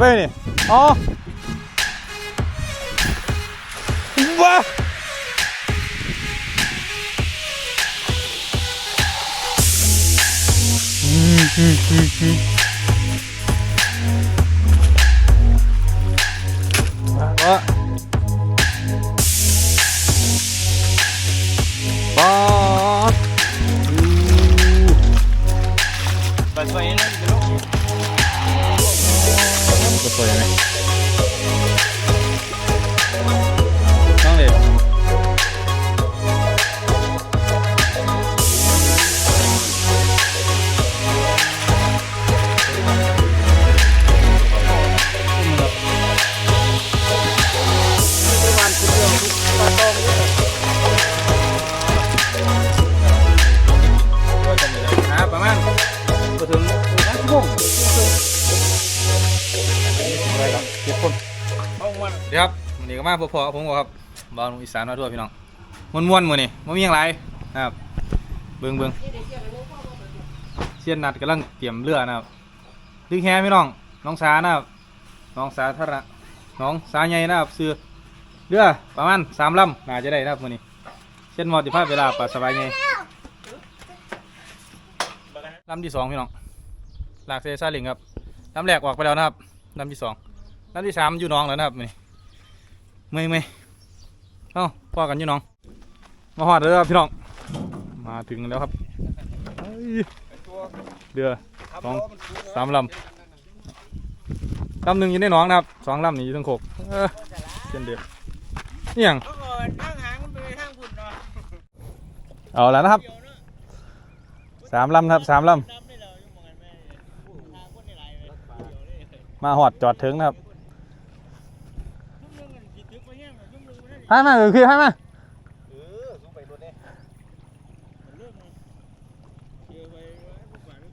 ไปนี่อ๋อว้าอืมอื พอๆกับผมก็ครับบอลอีสานมาทั่วพี่น้องม้วนๆมือนี่ไม่มีอย่างไรนะครับ เบิ่งเบิ่งเชียนนัดกำลังเตรียมเรือนะครับดึงแฮพี่น้องน้องสานะครับน้องสาธารณะน้องสาใหญ่นะครับซื้อเรือประมาณสามลำน่าจะได้นะครับมือนี้เช่นมอติภาพเวลาปลาสบายไงลำที่สองพี่น้องหลากเซซ่าลิงครับลำแรกออกไปแล้วนะครับลำที่สองลำที่สามอยู่น้องแล้วนะครับมือนี้ ไม่ไม่เอ้าพอกันอยู่น้อง มาหอดเลยครับพี่น้อง มาถึงแล้วครับเอ้ยเดือสองสามลำลำหนึ่งอยู่ในหน้องนะครับสองลำนี่อยู่ทั้งโคกเออเช่นเดียวนี่ยังเอาแล้วนะครับสามลำครับสามลำมาหอดจอดถึงนะครับ chúng lưng nó đi. ให้มาเออคือให้มา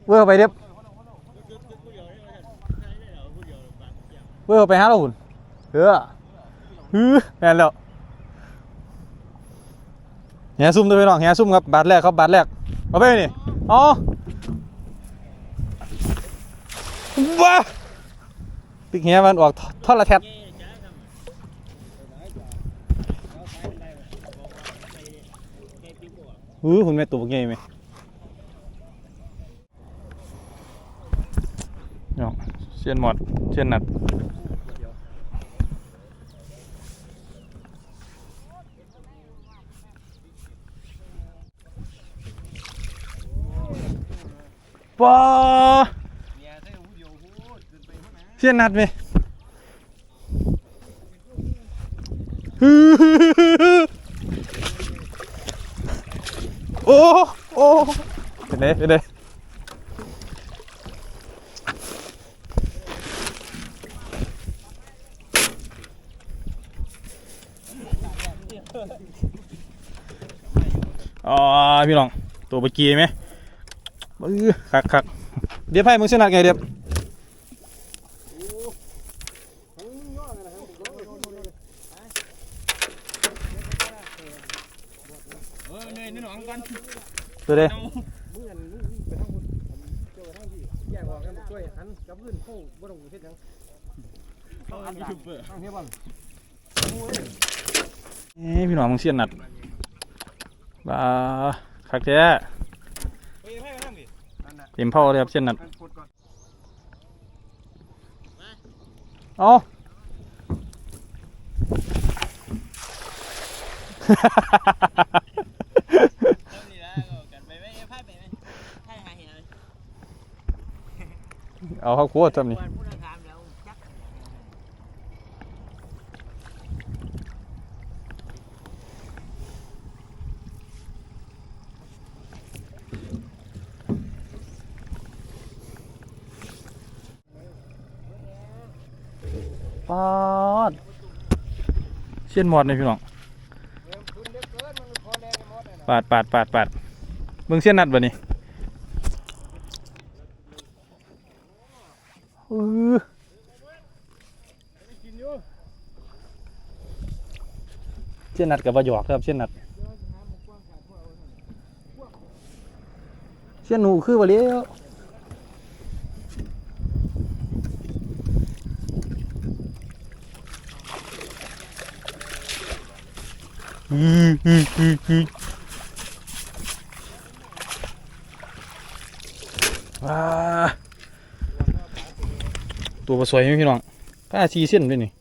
เวอร์ไปเด็บเวอร์ไปหาเราหุ่นเออฮือแม่นแล้วแหซุ่มตัวพี่น้องแหซุ่มครับบาทแรกครับบาทแรกเอาไปนี่อ๋อว้าปิกแหมันออกทอดละแทด อคุณแม่ตัวใหญ่ไหมเนาะเชียนหมดเชียนหนัดปอเชียนหนัดไหมโอ้โอ้ เป็นไงเป็นไงอ๋อพี่น้อง ตัวเมื่อกี้ไหมบื้อคักคักเดี๋ยวไพ่มึงเส้นหนัดไงเดี๋ยว Ờ, này, nó nóng con. ตัวเด้ นี่พี่น้องมึงเสียนหนักบ้าคักแท้เต็มพ่อเลยครับเสียนหนัดเอาเอาข้าวคั่วทำนี่ ปาดเสียนหมดเลยพี่น้องปาดปาดปาดปาดเบิ่งเสียนนัดบ่นี่อื้อเสียนนัดกับประหยอกครับเสียนนัดเสียนหนูคือบ่เลี้ยว อืออืออืออือว้า ตัวปลาสวยไหมพี่น้องป้าชีเส้นด้วยนี่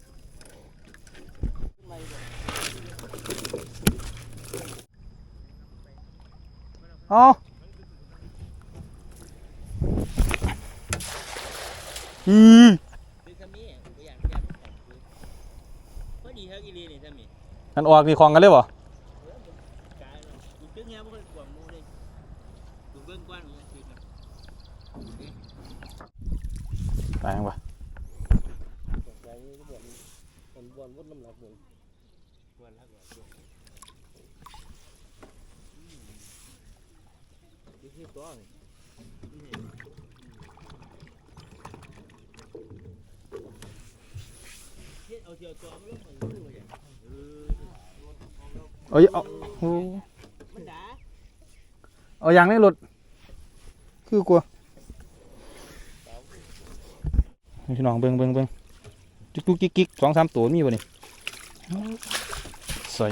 เอาอือคือทำนี่กูอยากอยากพอดีเฮากิลีนี่ทำนี่อันออกนี่คลองกันเลยบ่ นี่คือตัวนี่เฮ็ดเอาเที่ยวตัวมันลงปดูอย่างเออเอ้ยเอาโอ้มันด่าเอายางในรถคือกลัวนี่ พี่น้องเบิ่งเบิ่งเบิ่งจุกจุกจิกจิกสองสามตัวมีบ่นี่ใส่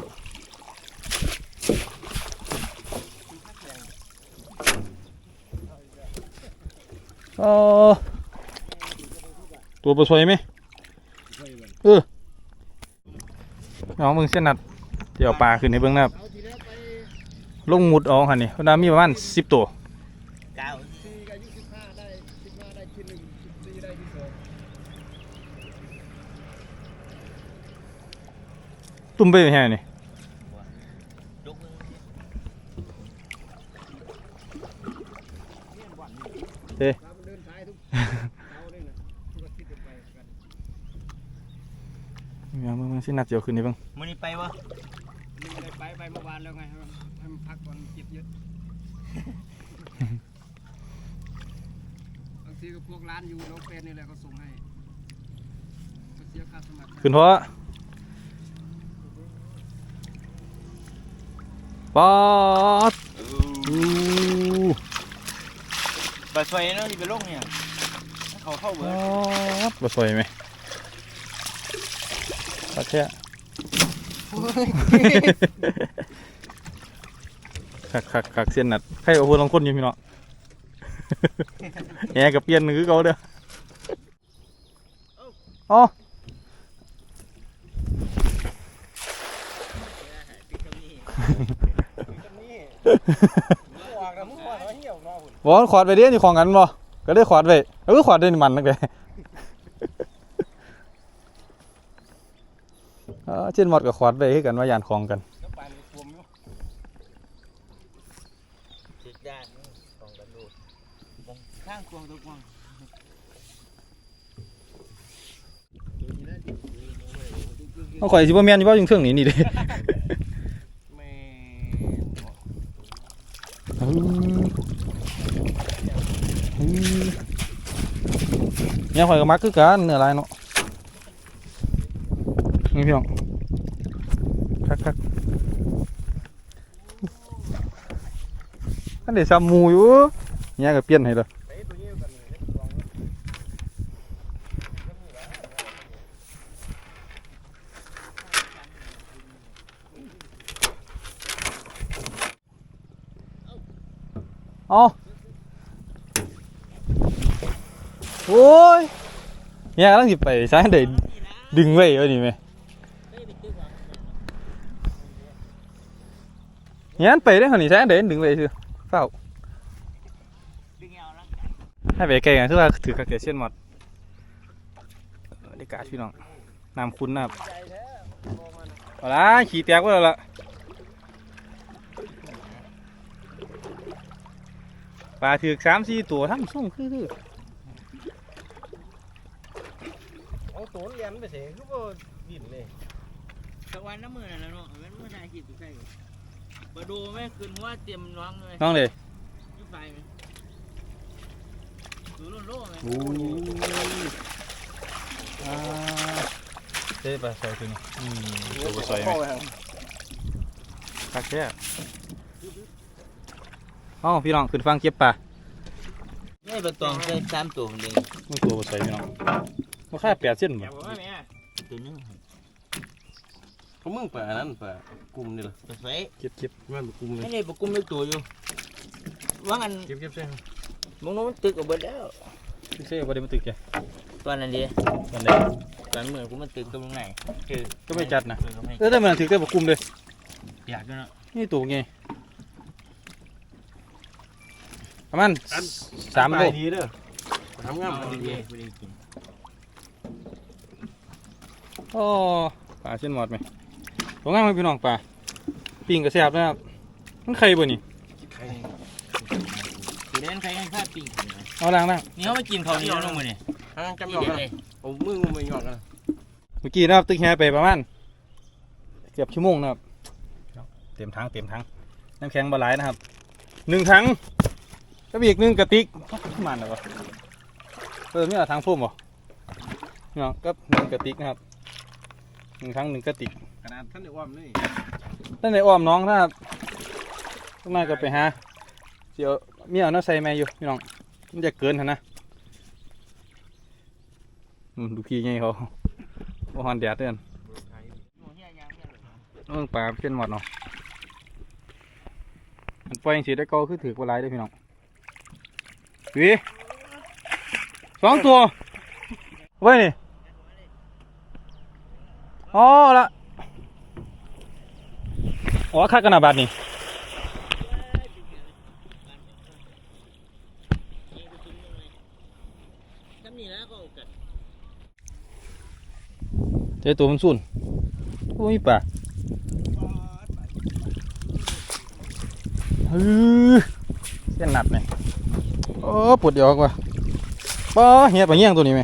เออตัวปลาสวยไหมเออน้องมึงเส้นนัดเดี๋ยวเอาปลาขึ้นในเบื้องหน้าเอาทีแรกไปลงหมุดเอาหันนี่เพราะว่ามีประมาณสิบตัว เก้า สี่กับยี่สิบห้าได้สิบห้าได้ที่หนึ่งสิบสี่ได้ที่สอง ตุ่มไปแค่นี่ยกมือถ้ามันเดินสายทุกเอาเลยนะทุกอาทิตย์ไปกันมีมึงมึงสินัดเจียวขึ้นนี่เบ้างมื้อนี้ไปบ่มีอะไรไปไปเมื่อวานแล้วไงให้มันให้มันพักก่อนเจ็บเยอะบางทีก็พวกร้านอยู่น้องเป็นนี่แหละเขาส่งให้เขาเสียค่าสมัครขึ้นเพราะ ป๊อดอู้บ่สวยเนาะที่ไปลงเนี่ยเขาเข้าเบิป๊ดอดบ่สวยไหมปัดแค่คักคักคักเส้นนัดใครเอาพูดลองคนอยู่พี่เนาะแหกับเปลี่ยนคือเขาเด้ออ๋อ ติดตรงนี้นี่ออกแล้วมึงว่าเหี่ยวรอหุ่นบอลขวาดไปเด้นี่ของกันบ่ก็ได้ขวาดไปเออขวาดได้นี่มันนักเลยเออเช่นหมดกับขวาดไปให้กันว่ายานของกันแล้วปานรวมอยู่ติดด้านนี่ของกระดูกมองข้างกวางตัวกวางเอาข่อยสิบ่แม่นอยู่ว่าอยู่เทิงนี่นี่เด้ แม่ อืมอืม เนี่ยข่อยก็มักคือกันเนื้อลายเนาะนี่พี่น้องคักคักอันเดี๋ยวซ้ำหมูอยู่เนี่ยก็เปลี่ยนให้เลยไปตัวนี้กันเลยลองเอา โอ้ยเนี่ยกำลังสิไปใช้เดี๋ยวดึงไว้เอาดิแม่เนี่ยไปได้ขนาดนี้ใช้เดี๋ยวดึงไว้คือเฝ้าให้ไปไกลกันคือว่าถือกระเกิดเช่นหมดได้กาพี่น้องน้ำคุ้นนะครับเอาละขี่แตกไว้แล้วล่ะปลาถือสามสี่ตัวทั้งส่งคือ คือเอาตัวเรียนไปเสียคือว่าดินเลยสักวันน้ำมือน่ะแล้วเนาะมันมือถ่ายคลิปอยู่ใกล้กันบ่ดูแม่คืนว่าเตรียมร้องเลยน้องเลยยุบไปไหมดูโล่งๆไหมโอ้ยอ่าเจ๊ปลาใส่ตัวนี้อืมตัวปลาใส่ไหมคักแค่เอ้าพี่น้องขึ้นฟังเก็บปลานี่ปลาตองใส่สามตัวคนเดียวไม่ตัวปลาใส่พี่น้อง ราคาแปดเส้นอบ่ย่าบอกว่าแม่ตัวนึงเขามึงเปิดอันนั้นเปิดกลุ่มนี่เหรอไปใส่เก็บเก็บมันกลุ่มเลไม่ยได้ประกุมไม่ตัวอยู่ว่างันเก็บเก็บใช่ไหมมึงนู้นตึกกับเบิดแล้วพี่เซ่บ่ได้มาตึกแกตอนนั้นดีวันใดตอนเมื่อกูมันตึกกับมึงไหนคือก็ไม่จัดนะเออก็ไม่เออแต่มันถึงได้บ่คุมเลยอยากด้วยเนาะนี่ตัวไงประมาณสามโลไปดีเด้อทำงานเอามันดีดีๆกูได้กิน โอ้ปลาเส้นหมอดไหมตัวง่ายไหมพี่น้องปลาปิ้งกระแซบนะครับมันไข่บ่นี่ใครคือเล่นใครกันพลาดปีกเอาล่างล่างนี่เขามากินเขาวเหนี่ยวน้องมือนี่ทางจำยนี่อมเด็ดนะเลยโอ้มึงมึงยอมกันเมื่อกี้นะครับตึกแฮไปประมาณเกือบชั่วโมงนะครับเต็มถังเต็มถังน้ำแข็งบาหลายนะครับหนึ่งถังก็มีอีกหนึ่งกระติกมันแล้วก็เออไม่เอาถังพุ่มบ่พี่น้องก็หนึ่งกระติกนะครับห นึ่งถังหนึ่งกระติกขนาดท่านเด็กอ้อมนี่ตั้งแต่อ้อมน้องนะครับต้องมาก็ไปหาเดี๋ยวมีเอาน้ำใส่แม่อยู่พี่น้องมันจะเกินหั่นนะอืมดูพี่ไงเขาบ่ฮอนแดดเด้อนเออปลาเป็นหมดเนาะมันปล่อยจังสีได้เก็คือถือกว่าหลายเด้อพี่น้องหวีสองตัวไว้นี่ อ๋อละอ๋อค่ากันนาบัตรนี่ทำนี่แล้วก็กัดเจ้ตัวมันสุ่นโอ้ยป่าฮือเส้นหนัดเนี่ยโอ้ปวดเดียวกว่าป้าเหี้ยไปเงี้ยงตัวนี้ไหม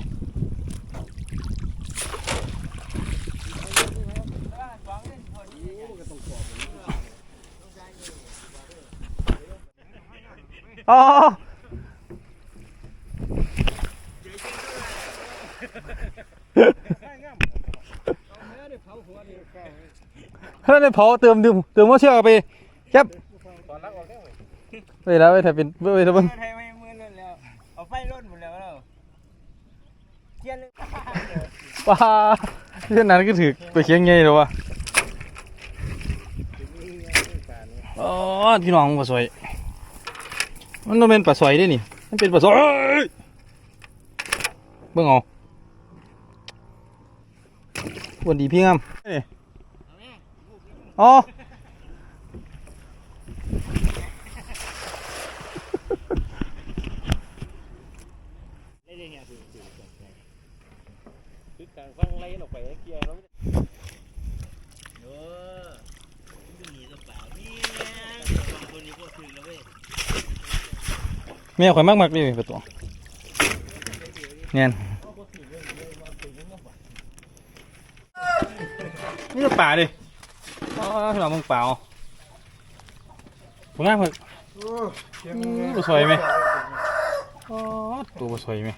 อ๋อเฮ้ยได้เผาเติมดื่มเติมว่าเชื่อเอาไปแคบตอนรักออกได้ไหมไปแล้วไปถ้าเป็นไปถ้าเบิ่งไทยไม่มือนั่นแล้วเอาไฟรถหมดแล้วเราเทียนว้าเช่นนั้นก็ถือไปเคียงไงหรอวะอ๋อพี่น้องปลาสวย มันต้องเป็นปลาสวยด้วยนี่มันเป็นปลาสวยเบิ่งเอาวันดีพี่งามเอ้ยอ๋ออการฟังไล่ออกไปเกียร์แล้วเออมึงหนีกระเป๋านี่สองคนนี้ก็ถึงแล้วเว้ย แม่ข่อยมากมากเลยประตูเนียนนี่ก็ป่าดิอ๋อเรามึงเปล่าผมง่ายเพิ่งตัวสวยไหมอ๋อตัวสวยไหม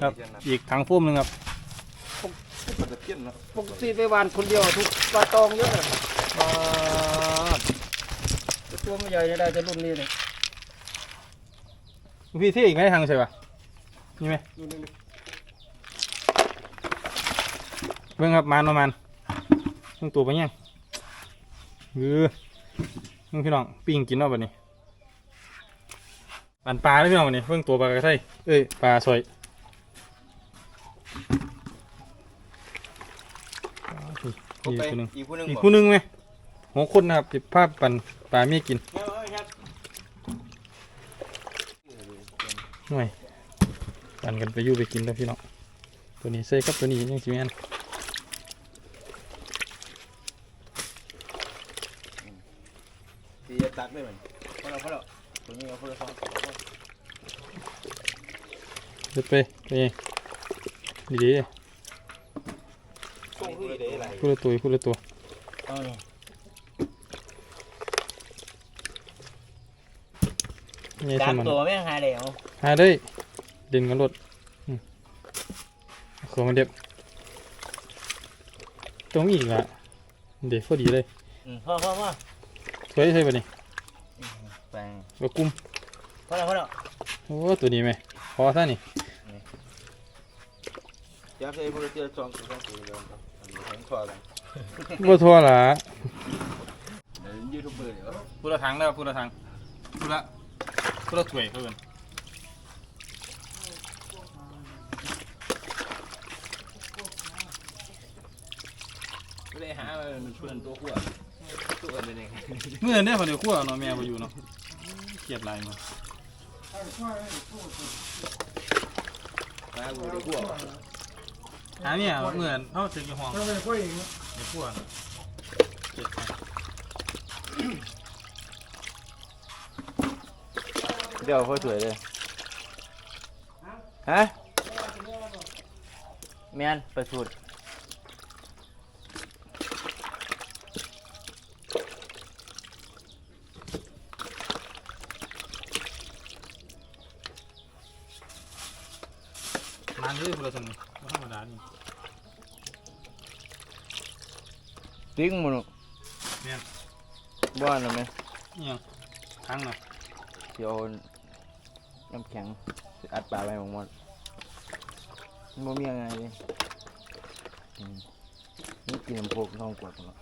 ครับอีกทางฟุ้มหนึ่งครับปกติไปวานคนเดียวทุกปลาตองเยอะเลยตัวไม่ใหญ่ได้จะรุ่นนี้เลย พี่ที่อีกไหมทางใช่ปะนี่ไหมรุ่นนี้เบิ่งครับมันประมาณเบิ่งตัวไปยังเออมึงพี่น้องปิ้งกินเนาะบัดนี้ปันปลาเลยพี่น้องบัดนี้เบิ่งตัวปลากระไทเอ้ยปลาสวยอีกตัวหนึงอีกคนนึงอีกคู่หนึงไหมหกคนนะครับติดภาพปันปลาเมียกิน หน่วยปันกันไปอยู่ไปกินแล้วพี่น้องตัวนี้ใส่กับตัวนี้ยังสิแม่นตีจะตักได้ไหมพอเราพอเราตัวนี้เอาพอเราสองตัวเด็ดไปไปไงดีดีส่งคือเด๋อะไรคู่ละตัวคู่ละตัวเอาเนี่ยไงสามทำมันตัวไม่หาเดี๋ยว หาได้เด่นกันรถอืมเอาของมันเด็บตรงอีกละเด็กพอดีเลยพ่อพ่อพ่อสวยใช่ปะนี่ไปว่ากุ้มพอเราพอเราโอ้ตัวนี้ไหมพอซะนี่เดี๋ยวใส่พวกเราเจอสองตัวสองตัวเลยผมทั่วกันบ่ทั่วละเดี๋ยวยูทูบเบอร์เดี๋ยวพูละถังนะครับพูละถังพูละพูละถ้วยเพิ่น ไม่ได้หามันชวนตัวขั้วตัวเป็นยังไงเมื่อเนี่ยพอเดี๋ยวคั่วเนาะแม่บ่อยู่เนาะเกลียดหลายมามาบูตัวขั้วหาเนี่ยเมื่อเฮาถึงอยู่ห้องเราไปค่อยเองเดี๋ยวคั่วน่ะเกลียดไปเดี๋ยวค่อยสวยเลยฮะแมนประสูตร มันคือพูละถังบ่ธรรมดานี่ติ้งมันแม่นบ้านไหมอิหยังถังน่ะเดี๋ยวน้ำแข็งอัดปลาไปหมดมันบ่มีอะไรเลยอืมนี่กินน้ำโพกท้องกวดเนาะ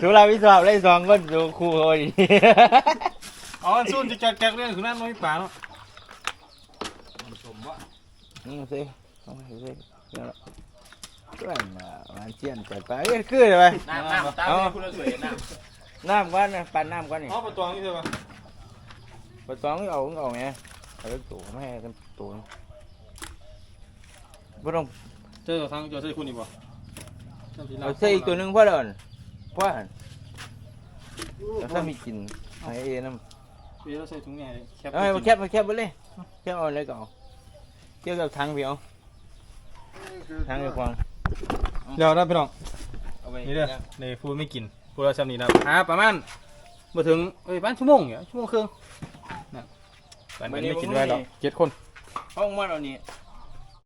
ทุเราวิสอบได้สองคนดูครูเขาดี อ๋ออันซุ่นจะแจกๆเรื่องคือนั้นบ่มีปลาเนาะ นี่สิเอาไปสิเนี่ยละก็อันน่ะมันเชียนไปไปเอ้ยคือเลยไปน้ำน้ำตามเอาให้คุณสวยน้น้ำก่อนนะปั่นน้ำก่อนนี่อ๋อปลาตองนี่ใช่ป่ะปลาตองเอาเอาไงเอาไปตัวไม่ให้กันตัวไม่ต้องเจอทางเจอใส่คุณอีกบ่เอาใส่อีกตัวหนึงพ่อเดินพ่อหันแล้วถ้ามีกินไอ้เอ็น้ำเดี๋ยวเราใส่ถุงใหญ่แคบเอาให้มาแคบมาแคบไปเลยแคบเอาอะไรก็เอา เกี่ยวกับทางเพียวทางไอ้ควางเดี๋ยวนะพี่น้องเอาไปนี่เด้อนี่พูดไม่กินพูดเราจำนี่นะหาประมาณมาถึงเอ้ยประมาณชั่วโมงเนี่ยชั่วโมงครึ่งนะตอนนี้ไม่กินได้หรอกเจ็ดคนห้องมันเอานี่